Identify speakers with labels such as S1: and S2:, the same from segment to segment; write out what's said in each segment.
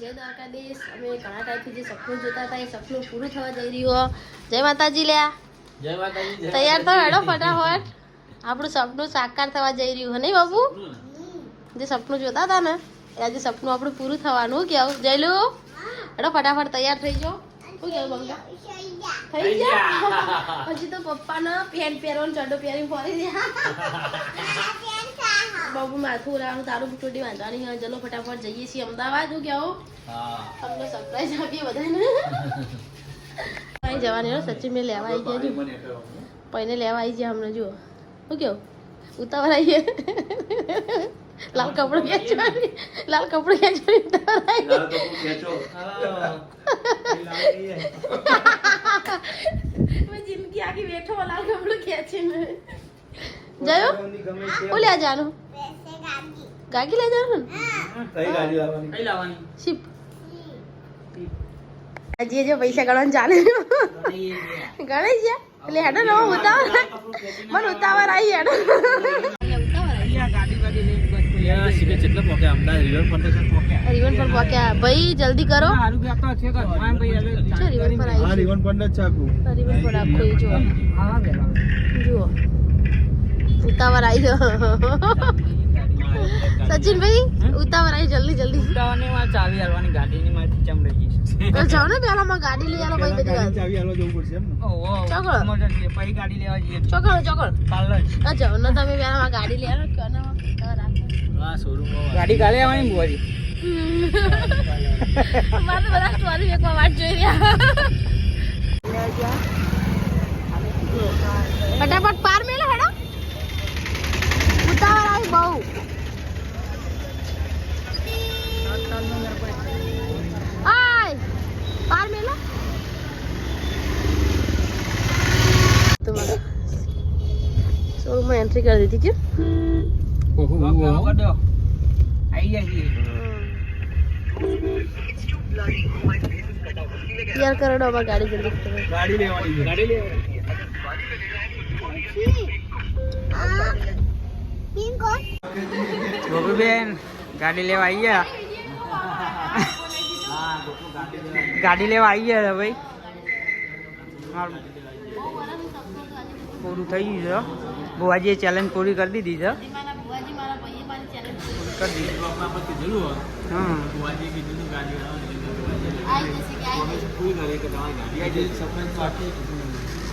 S1: જય દ્વારકાધીશ. અમે ઘણા ટાઈમથી જે સપનું જોતા હતા એ સપનું પૂરું થવા જઈ રહ્યું જય માતાજી લ્યા.
S2: જય માતાજી જય
S1: તૈયાર તો હેડો ફટાફટ. આપણું સપનું સાકાર થવા જઈ રહ્યું નહીં બાબુ? જે સપનું જોતા હતા ને એ આજે સપનું આપણું પૂરું થવાનું. કેવું? જયલુ? હેડો ફટાફટ તૈયાર થઈ જાઓ. શું કેવું બંગા? થઈ ગયા? પછી તો પપ્પાનો પેન્ટ પહેરવાનો ચડો પહેરી ફરી બાબુ માથું ઉડાવવાનું તારું ટોટી વાંધવાની હોય ચલો ફટાફટ જઈએ છીએ. અમદાવાદ હું કેવું
S2: હા.
S1: તમને સરપ્રાઈઝ આપીએ બધાને. જવાની હો સચિન મેં લેવા આવી ગયા જો. પૈને લેવા આવી ગયા હમણાં જુઓ. શું કેવું ઉતાવળ આવીએ. લાલ કપડું ખેંચવાની લાલ કપડું ખેંચવાની ઉતાવળ જિંદગી આખી બેઠો લાલ કપડું ખેંચીને. જયો બોલ્યા જાનું? ગાડી લઈ જવાનું ને
S2: કઈ લાવવાની?
S1: શિપ. હજી જો પૈસા ગણવાનું ચાલે. ગણે છે એટલે હેડો નવો ઉતાવળ મને ઉતાવળ આવી હેડો. ભાઈ જલ્દી કરો. રિવન પર આખો. જુઓ. ઉતાવળ આવી. ગયો સચિન ભાઈ ઉતાવળ આવી જલ્દી જલ્દી.
S2: ઉતાવળની માં ચાવી આલવાની ગાડીની માં ચમ રહી છે.
S1: તો જાઓ ને પેલા માં ગાડી લઈ આલો ભાઈ બધી
S3: ચાવી આલો જવું પડશે એમ
S2: ઓહો
S1: ચોકડ.
S2: ઇમરજન્સી પછી ગાડી લેવા જઈએ.
S1: ચોકળ ચોકળ
S2: કાલ જ
S1: આ જાઓ ને તમે પેલા માં ગાડી લઈ આલો કને
S2: હા શોરૂમ ગાડી કાલે આવવાની બુવાજી
S1: મારે બધા સ્ટોરી એકવાર વાટ જોઈ રહ્યા. ફટાફટ પાર મેલો હેડો ઉતાવળ આવી બહુ આય પાર મેલો તમારા શોરૂમમાં એન્ટ્રી કરી દીધી કે
S2: આઈ જાય છીએ
S1: તૈયાર કરોડો અમારી ગાડી જલ્દી કરો.
S3: ગાડી લેવાની છે
S2: ગાડી લેવા ગોપીબેન ગાડી લેવા આવી ગયા ગાડી લેવા આવી ગયા ભાઈ મારું પૂરું થઈ ગયું છે બુવાજીએ ચેલેન્જ પૂરી કરી દીધી છે. કરી દીધી. હા?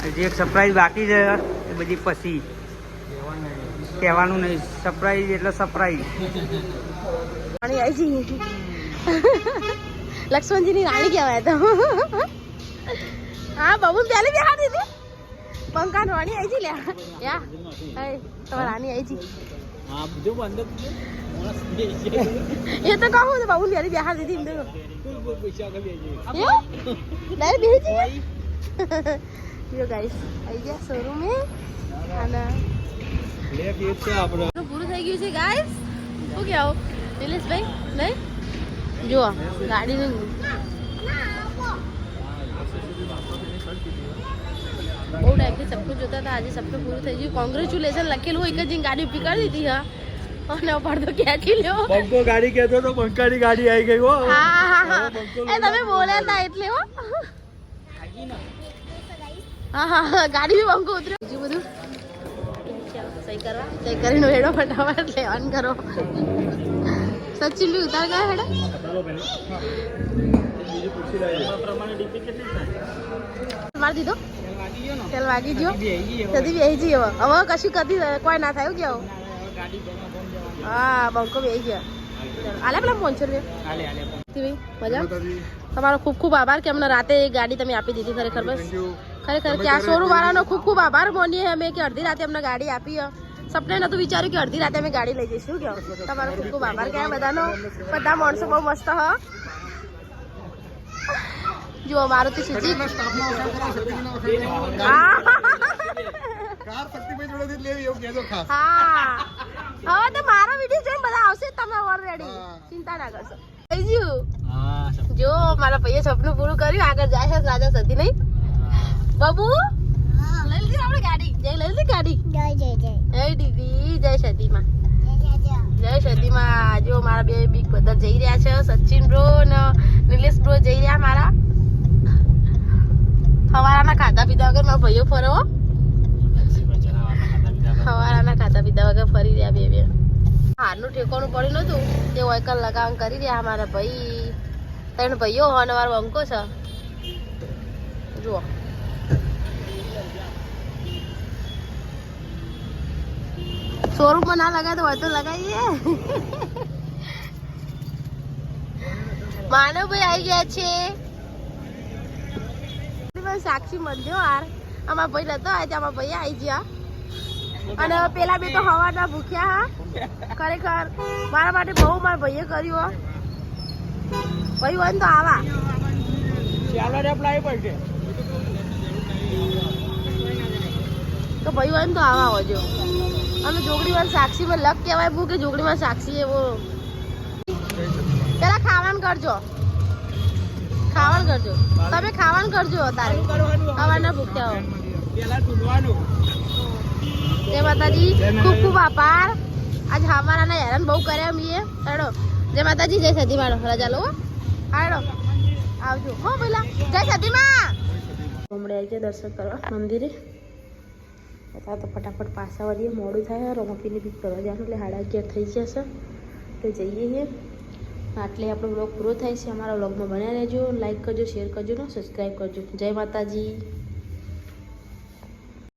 S2: હજી એક સરપ્રાઈઝ બાકી છે. એ બધી પછી. કહેવાનું નહીં. સરપ્રાઈઝ એટલે સરપ્રાઈઝ
S1: લક્ષ્મણજીની રાણી કહેવાય તો. હા બબુ પેલી બિહાર દીધી પંકા રાણી આવી છે લ્યા યા હે? તમારી આવી છે
S2: હા બીજું બંધ
S1: એ તો કહું તો બબુ પેલી બિહાર દીધી એમ તો.
S2: પૈસા કરી
S1: ડાયરેક્ટ બેસી જઈએ જો ગાઈસ આવી ગયા શોરૂમે. અને
S3: લે કે છે આપણે
S1: પૂરું થઈ ગયું છે ગાઈસ. શું કહેવું? નિલેશભાઈ નહીં? જુઓ ગાડીનું બહુ ટાઈમથી સપનું જોતા હતા. આજે સપનું પૂરું થઈ ગયું. કોંગ્રેચ્યુલેશન લખેલું એક જ ગાડી ઊભી કરી દીધી હા. અને પડદો ક્યાંથી લ્યો?
S3: બંકો ગાડી કહેતો તો બંકાની ગાડી આવી ગઈ હો.
S1: હા હા હા. એ તમે બોલ્યા હતા એટલે હો. હા હા હા. ગાડી બી બંકો ઉતર્યો. બીજું બધું? સહી કરવા? સહી કરીને વેડો ફટાફટ લેવાન કરો. સચિન બી ઉતાર ગયા હેડો. મારી દીધો ચાલ વાગી ગયો? સદી બેસી જઈએ. હવે હવે કશું કદી કોઈ ના થાય કેવું હા બંકો બેસી ગયા. આલે પેલા પાંચસો રૂપિયા મજા? તમારો ખૂબ ખૂબ આભાર કે અમને રાતે એ ગાડી તમે આપી દીધી ખરેખર બસ. ખરેખર કે આ શોરૂમ વાળાનો ખૂબ ખૂબ આભાર માનીએ અમે કે અડધી રાતે અમને ગાડી આપી સપને નતું વિચાર્યું કે અડધી રાતે અમે ગાડી લઈ જઈશું કે તમારો ખૂબ ખૂબ આભાર. કે બધાનો બધા માણસો બહુ મસ્ત હ. જુઓ મારુતિ સુઝુકી. હા. હવે તો મારો વીડિયો જોઈને બધા આવશે તમે ઓલરેડી ચિંતા ના કરશો. થઈ ગયું? જો મારા ભાઈએ સપનું પૂરું કર્યું આગળ જાય છે રાજા સતી નહીં. બાબુ? લઈ લીધી આપણે ગાડી. જય લઈ લીધી ગાડી.
S4: જય જય જય.
S1: એ દીદી જય સતીમાં.
S4: જય જય જય.
S1: જય સતીમાં. જો મારા બે બિગ બધા જઈ રહ્યા છે સચિન બ્રો ને નિલેશ બ્રો જઈ રહ્યા મારા. હવારાના ખાધા પીધા વગર મારા ભાઈઓ ફરો. હવારાના ખાધા પીધા વગર ફરી રહ્યા બે બે. હારનું ઠેકોનું પડ્યું નતું તે વૈકલ લગાવ કરી રહ્યા મારા ભાઈ. ત્રણ ભાઈઓ અને મારો અંકો છે. જુઓ. શોરૂમમાં ના લગાય તો હોય તો લગાવીએ. માનવભાઈ આવી ગયા છે. ભાઈ સાક્ષી મળજો યાર. આમાં ભાઈ નતો આજે અમારા ભાઈ આવી ગયા. અને પેલા બે તો હવાના ભૂખ્યા હા. ખરેખર. મારા માટે બહુ મારા ભાઈએ કર્યું. ભાઈ હોય તો આવા. તો ભાઈ હોય તો આવા હોજો. અને જોગડીમાં સાક્ષીમાં લક કહેવાય ભૂ કે જોગડીમાં સાક્ષી એવો. પેલા ખાવાનું કરજો. ખાવાનું કરજો. તમે ખાવાનું કરજો તારે ખાવાના ભૂખ્યા હો જય માતાજી. ખૂબ ખૂબ આભાર. આજ હમારાને હેરાન બહુ કર્યા અમે હેડો. જય માતાજી જય સતી મારો રજા લો હો. હાડો. આવજો. હો પેલા જય સતી માં હમણાં આવી ગયા દર્શન કરવા મંદિરે. અત્યારે તો ફટાફટ પાછા વળીએ. મોડું થાય રમપીને બી કરવા જવાનું એટલે સાડા અગિયાર થઈ જશે તો જઈએ છીએ આટલે આપણો બ્લોગ પૂરો થાય છે. અમારા બ્લોગમાં બન્યા રહેજો. લાઇક કરજો શેર કરજો ને સબસ્ક્રાઈબ કરજો. જય માતાજી.